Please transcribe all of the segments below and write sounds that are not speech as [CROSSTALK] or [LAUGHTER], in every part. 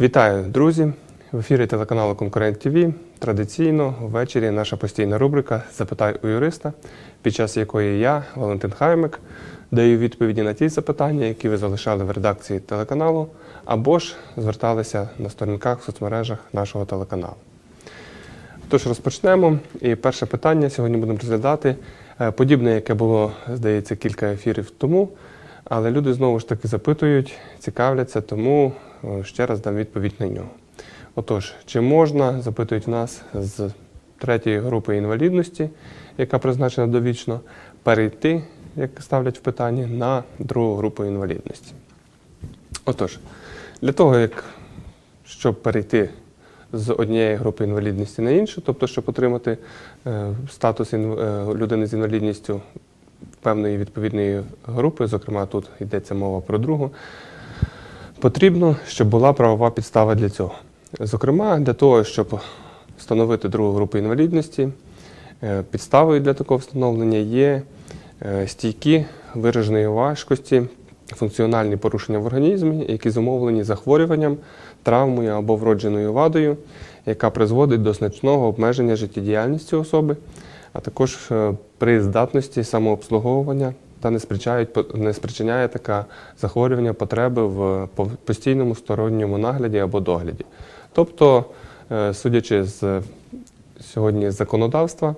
Вітаю, друзі! В ефірі телеканалу Конкурент ТВ. Традиційно ввечері наша постійна рубрика Запитай у юриста, під час якої я, Валентин Хаймик, даю відповіді на ті запитання, які ви залишали в редакції телеканалу, або ж зверталися на сторінках в соцмережах нашого телеканалу. Тож розпочнемо. І перше питання сьогодні будемо розглядати е, подібне, яке було, здається, кілька ефірів тому. Але люди знову ж таки запитують, цікавляться, тому ще раз дам відповідь на нього. Отож, чи можна, запитують нас з третьої групи інвалідності, яка призначена довічно, перейти, як ставлять в питанні, на другу групу інвалідності? Отож, для того, як, щоб перейти з однієї групи інвалідності на іншу, тобто, щоб отримати е, статус е, людини з інвалідністю певної відповідної групи, зокрема тут йдеться мова про другу, потрібно, щоб була правова підстава для цього. Зокрема, для того, щоб встановити другу групу інвалідності, е, підставою для такого встановлення є е, стійкі вираженої важкості, функціональні порушення в організмі, які зумовлені захворюванням, травмою або вродженою вадою, яка призводить до значного обмеження життєдіяльності особи, а також е, при здатності самообслуговування та не спричиняє, не спричиняє таке захворювання потреби в по- постійному сторонньому нагляді або догляді. Тобто, е, судячи з сьогодні законодавства,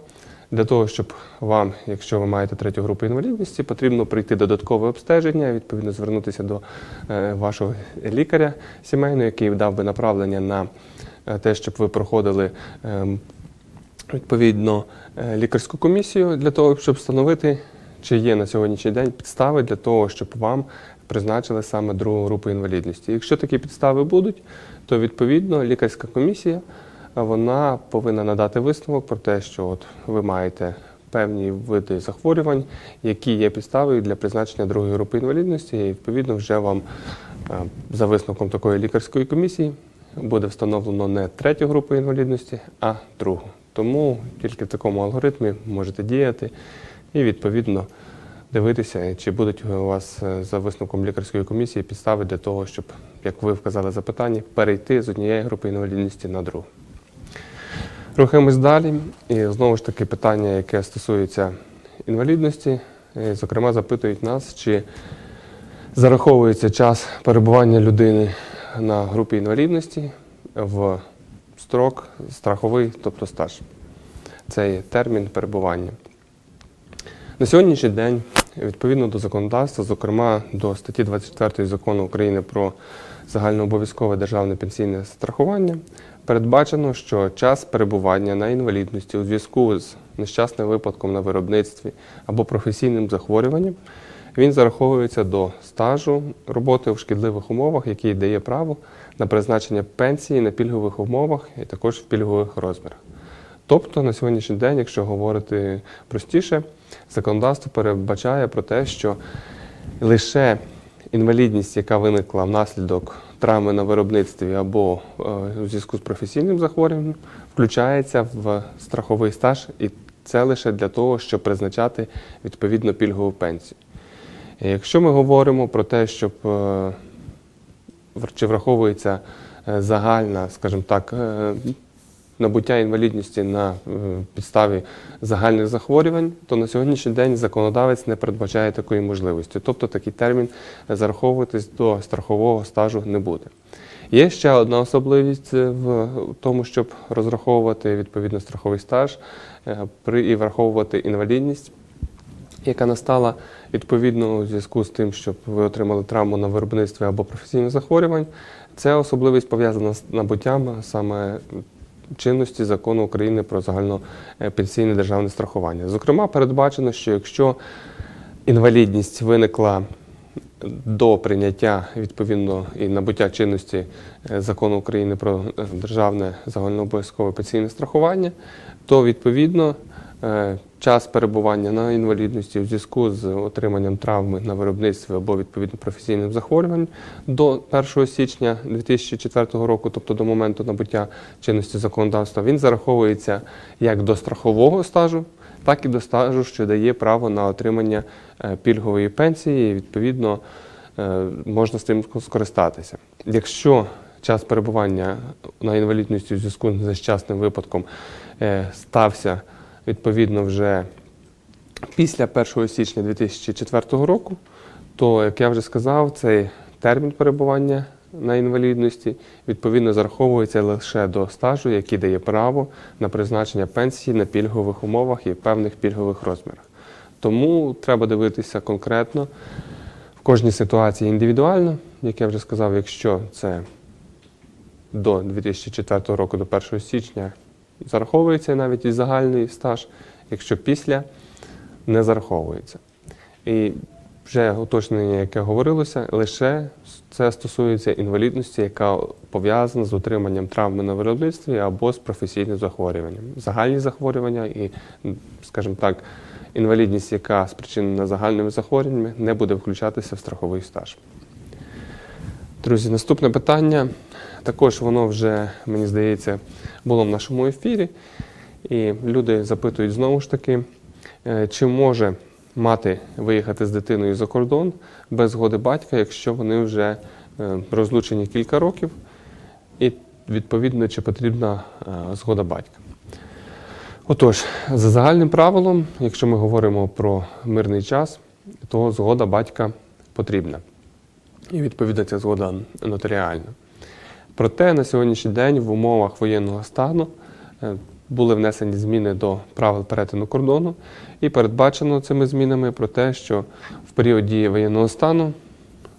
для того, щоб вам, якщо ви маєте третю групу інвалідності, потрібно пройти додаткове обстеження, відповідно звернутися до е, вашого лікаря сімейного, який дав би направлення на е, те, щоб ви проходили ем, відповідно лікарську комісію для того, щоб встановити, чи є на сьогоднішній день підстави для того, щоб вам призначили саме другу групу інвалідності. Якщо такі підстави будуть, то відповідно лікарська комісія вона повинна надати висновок про те, що от ви маєте певні види захворювань, які є підставою для призначення другої групи інвалідності, і відповідно вже вам е, за висновком такої лікарської комісії буде встановлено не третю групу інвалідності, а другу. Тому тільки в такому алгоритмі можете діяти і відповідно дивитися, чи будуть у вас е, за висновком лікарської комісії підстави для того, щоб, як ви вказали запитання, перейти з однієї групи інвалідності на другу. Рухаємось далі. І знову ж таки питання, яке стосується інвалідності. Е, Зокрема, запитують нас, чи зараховується час перебування людини на групі інвалідності в строк страховий, тобто стаж. Це термін перебування. На сьогоднішній день, відповідно до законодавства, зокрема до статті 24 закону України про загальнообов'язкове державне пенсійне страхування, передбачено, що час перебування на інвалідності у зв'язку з нещасним випадком на виробництві або професійним захворюванням він зараховується до стажу роботи в шкідливих умовах, який дає право на призначення пенсії на пільгових умовах і також в пільгових розмірах. Тобто на сьогоднішній день, якщо говорити простіше, законодавство передбачає про те, що лише інвалідність, яка виникла внаслідок травми на виробництві або е, у зв'язку з професійним захворюванням, включається в страховий стаж, і це лише для того, щоб призначати відповідно пільгову пенсію. Якщо ми говоримо про те, щоб е, чи враховується е, загальна, скажімо так, набуття інвалідності на е, підставі загальних захворювань, то на сьогоднішній день законодавець не передбачає такої можливості. Тобто такий термін зараховуватись до страхового стажу не буде. Є ще одна особливість е, в тому, щоб розраховувати відповідно страховий стаж е, при і враховувати інвалідність яка настала відповідно у зв'язку з тим, щоб ви отримали травму на виробництві або професійних захворювань. Це особливість пов'язана з набуттям саме чинності закону України про загальнопенсійне державне страхування. Зокрема, передбачено, що якщо інвалідність виникла до прийняття відповідно і набуття чинності е, закону України про е, державне загальнообов'язкове пенсійне страхування, то відповідно е, час перебування на інвалідності у зв'язку з отриманням травми на виробництві або відповідно професійним захворюванням до 1 січня 2004 року, тобто до моменту набуття чинності законодавства, він зараховується як до страхового стажу, так і до стажу, що дає право на отримання е, пільгової пенсії, і відповідно е, можна з цим скористатися. Якщо час перебування на інвалідності у зв'язку з нещасним випадком е, стався відповідно вже після 1 січня 2004 року, то, як я вже сказав, цей термін перебування на інвалідності відповідно зараховується лише до стажу, який дає право на призначення пенсії на пільгових умовах і певних пільгових розмірах. Тому треба дивитися конкретно в кожній ситуації індивідуально, як я вже сказав, якщо це до 2004 року, до 1 січня, зараховується навіть і загальний стаж, якщо після не зараховується. І вже уточнення, яке говорилося, лише це стосується інвалідності, яка пов'язана з отриманням травми на виробництві або з професійним захворюванням. Загальні захворювання і, скажімо так, інвалідність, яка спричинена загальними захворюваннями, не буде включатися в страховий стаж. Друзі, наступне питання. Також воно вже, мені здається, було в нашому ефірі. І люди запитують знову ж таки, е, чи може мати виїхати з дитиною за кордон без згоди батька, якщо вони вже е, розлучені кілька років, і відповідно, чи потрібна е, згода батька. Отож, за загальним правилом, якщо ми говоримо про мирний час, то згода батька потрібна. І відповідно ця згода нотаріальна. Проте на сьогоднішній день в умовах воєнного стану е, були внесені зміни до правил перетину кордону, і передбачено цими змінами про те, що в період дії воєнного стану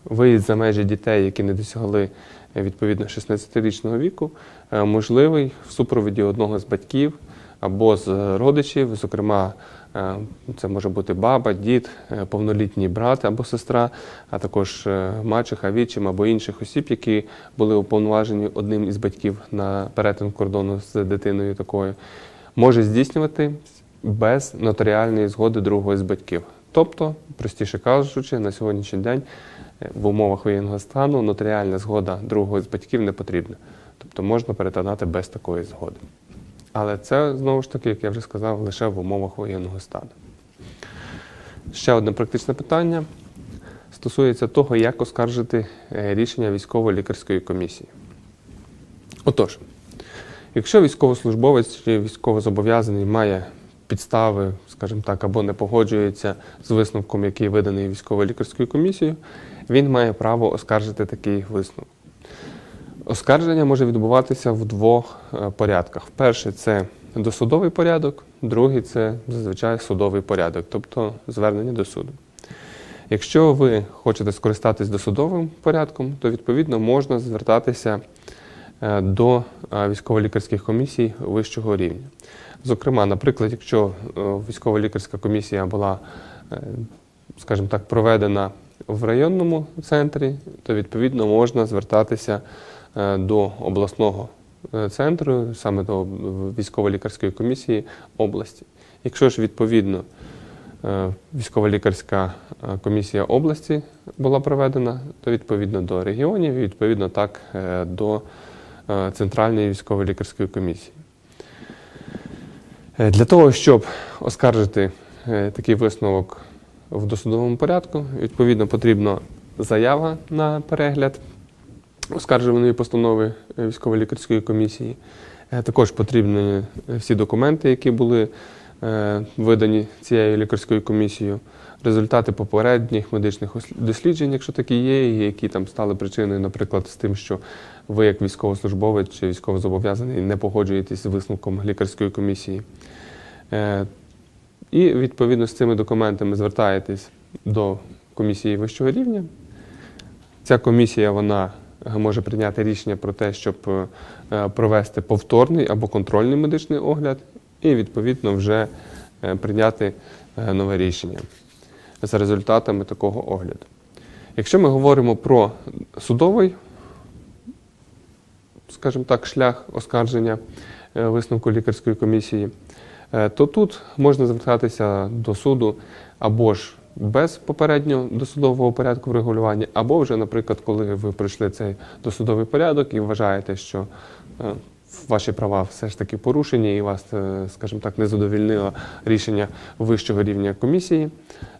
виїзд за межі дітей, які не досягли е, відповідно 16-річного віку, е, можливий в супроводі одного з батьків або з родичів, зокрема, е, це може бути баба, дід, е, повнолітній брат або сестра, а також е, мачеха, вічим або інших осіб, які були уповноважені одним із батьків на перетин кордону з дитиною такою, може здійснювати без нотаріальної згоди другого з батьків. Тобто, простіше кажучи, на сьогоднішній день в умовах воєнного стану нотаріальна згода другого з батьків не потрібна. Тобто можна перетинати без такої згоди. Але це знову ж таки, як я вже сказав, лише в умовах воєнного стану. Ще одне практичне питання стосується того, як оскаржити е, рішення військово-лікарської комісії. Отож, якщо військовослужбовець чи військовозобов'язаний має підстави, скажімо так, або не погоджується з висновком, який виданий військово-лікарською комісією, він має право оскаржити такий висновок. Оскарження може відбуватися в двох е, порядках. Перший це досудовий порядок, другий це зазвичай судовий порядок, тобто звернення до суду. Якщо ви хочете скористатись досудовим порядком, то відповідно можна звертатися е, до е, військово-лікарських комісій вищого рівня. Зокрема, наприклад, якщо військово-лікарська комісія була, скажімо так, проведена в районному центрі, то відповідно можна звертатися до обласного е, центру, саме до військово-лікарської комісії області. Якщо ж відповідно е, військово-лікарська е, комісія області була проведена, то відповідно до регіонів, і відповідно так е, до е, центральної військово-лікарської комісії. Е, Для того, щоб оскаржити е, такий висновок в досудовому порядку, відповідно потрібна заява на перегляд оскаржуваної постанови е, військово-лікарської комісії. Е, Також потрібні е, всі документи, які були видані цією лікарською комісією, результати попередніх медичних досліджень, якщо такі є, які там стали причиною, наприклад, з тим, що ви як військовослужбовець чи військовозобов'язаний не погоджуєтесь з висновком лікарської комісії. І відповідно з цими документами звертаєтесь до комісії вищого рівня. Ця комісія вона може прийняти рішення про те, щоб е, провести повторний або контрольний медичний огляд, і відповідно вже е, прийняти е, нове рішення за результатами такого огляду. Якщо ми говоримо про судовий, скажімо так, шлях оскарження висновку лікарської комісії, то тут можна звертатися до суду або ж без попереднього досудового порядку врегулювання, або вже, наприклад, коли ви пройшли цей досудовий порядок і вважаєте, що е, ваші права все ж таки порушені і вас, е, скажімо так, не задовільнило рішення вищого рівня комісії,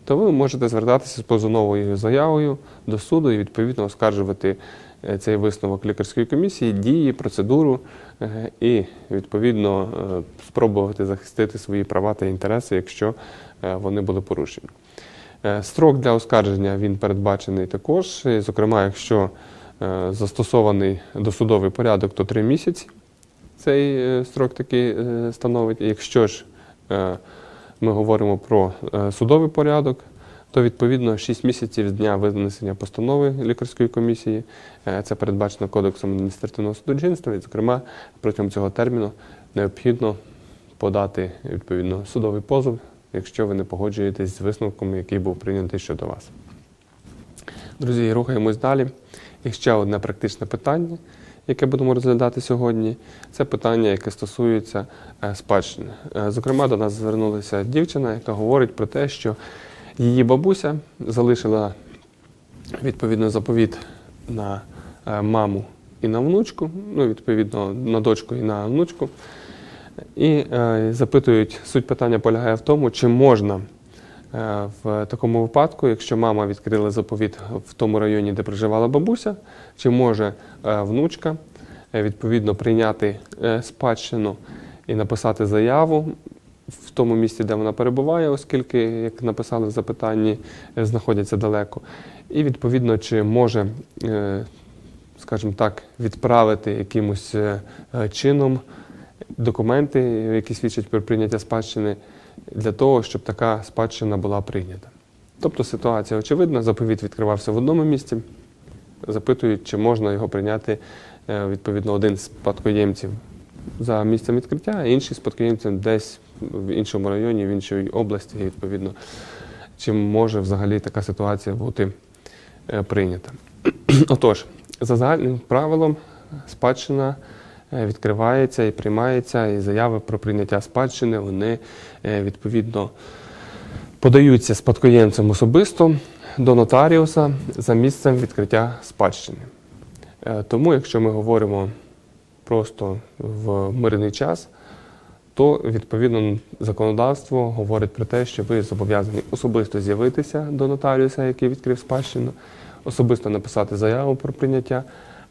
то ви можете звертатися з позовною заявою до суду і відповідно оскаржувати е, цей висновок лікарської комісії, дії, процедуру і відповідно спробувати захистити свої права та інтереси, якщо вони були порушені. Е, Строк для оскарження він передбачений також. Зокрема, якщо е, застосований досудовий порядок, то три місяці цей е, строк такий становить. Якщо ж ми говоримо про судовий порядок, то відповідно 6 місяців з дня винесення постанови лікарської комісії. Це передбачено Кодексом адміністративного судочинства. І, зокрема, протягом цього терміну необхідно подати відповідно судовий позов, якщо ви не погоджуєтесь з висновком, який був прийнятий щодо вас. Друзі, рухаємось далі. І ще одне практичне питання, яке будемо розглядати сьогодні, це питання, яке стосується е, спадщини. Е, Зокрема, до нас звернулася дівчина, яка говорить про те, що її бабуся залишила відповідно заповіт на е, маму і на внучку, ну, відповідно, на дочку і на внучку. І е, запитують, суть питання полягає в тому, чи можна е, в такому випадку, якщо мама відкрила заповіт в тому районі, де проживала бабуся, чи може е, внучка відповідно прийняти спадщину і написати заяву в тому місці, де вона перебуває, оскільки, як написали в запитанні, знаходяться далеко. І відповідно, чи може, скажімо так, відправити якимось чином документи, які свідчать про прийняття спадщини, для того, щоб така спадщина була прийнята. Тобто ситуація очевидна, заповіт відкривався в одному місці, запитують, чи можна його прийняти е, відповідно один з спадкоємців за місцем відкриття, а інший спадкоємцем десь в іншому районі, в іншій області, відповідно, чи може взагалі така ситуація бути е, прийнята. [CLEARS THROAT] Отож, за загальним правилом, спадщина відкривається і приймається, і заяви про прийняття спадщини вони е, відповідно подаються спадкоємцем особисто до нотаріуса за місцем відкриття спадщини. Е, Тому, якщо ми говоримо просто в мирний час, то відповідно законодавство говорить про те, що ви зобов'язані особисто з'явитися до нотаріуса, який відкрив спадщину, особисто написати заяву про прийняття,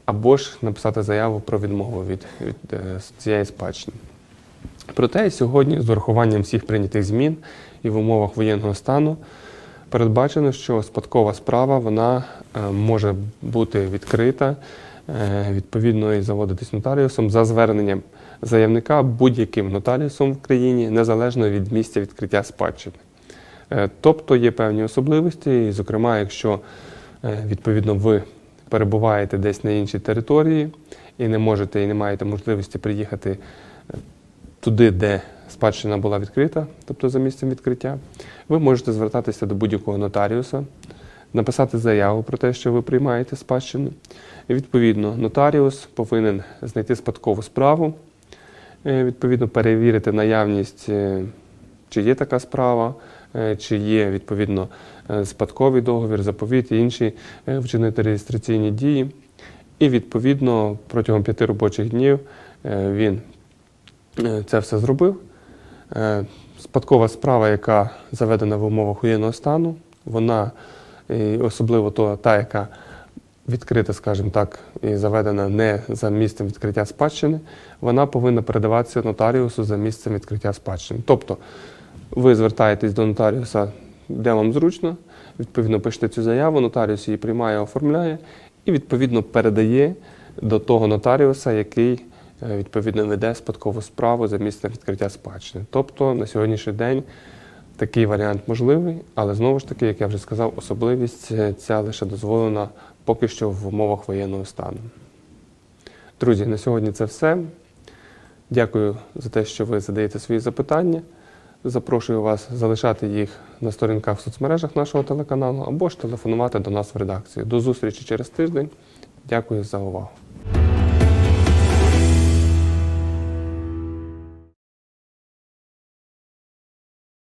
або ж написати заяву про відмову від, від е, цієї спадщини. Проте сьогодні, з урахуванням всіх прийнятих змін і в умовах воєнного стану, передбачено, що спадкова справа вона е, може бути відкрита, е, відповідно і заводитись нотаріусом за зверненням заявника будь-яким нотаріусом в країні, незалежно від місця відкриття спадщини. Тобто є певні особливості, і, зокрема, якщо відповідно ви перебуваєте десь на іншій території і не можете і не маєте можливості приїхати е, туди, де спадщина була відкрита, тобто за місцем відкриття, ви можете звертатися до будь-якого нотаріуса, написати заяву про те, що ви приймаєте спадщину. І відповідно, нотаріус повинен знайти спадкову справу, е, відповідно перевірити наявність, е, чи є така справа, чи є відповідно е, спадковий договір, заповіт і інші е, вчинити реєстраційні дії. І відповідно протягом п'яти робочих днів е, він е, це все зробив. Е, Спадкова справа, яка заведена в умовах воєнного стану, вона особливо та, яка відкрита, скажімо так, і заведена не за місцем відкриття спадщини, вона повинна передаватися нотаріусу за місцем відкриття спадщини. Тобто ви звертаєтесь до нотаріуса, де вам зручно, відповідно пишете цю заяву, нотаріус її приймає, оформляє і відповідно передає до того нотаріуса, який е, відповідно веде спадкову справу за місцем відкриття спадщини. Тобто на сьогоднішній день такий варіант можливий, але знову ж таки, як я вже сказав, особливість е, ця лише дозволена поки що в умовах воєнного стану. Друзі, на сьогодні це все. Дякую за те, що ви задаєте свої запитання. Запрошую вас залишати їх на сторінках в соцмережах нашого телеканалу або ж телефонувати до нас в редакцію. До зустрічі через тиждень. Дякую за увагу.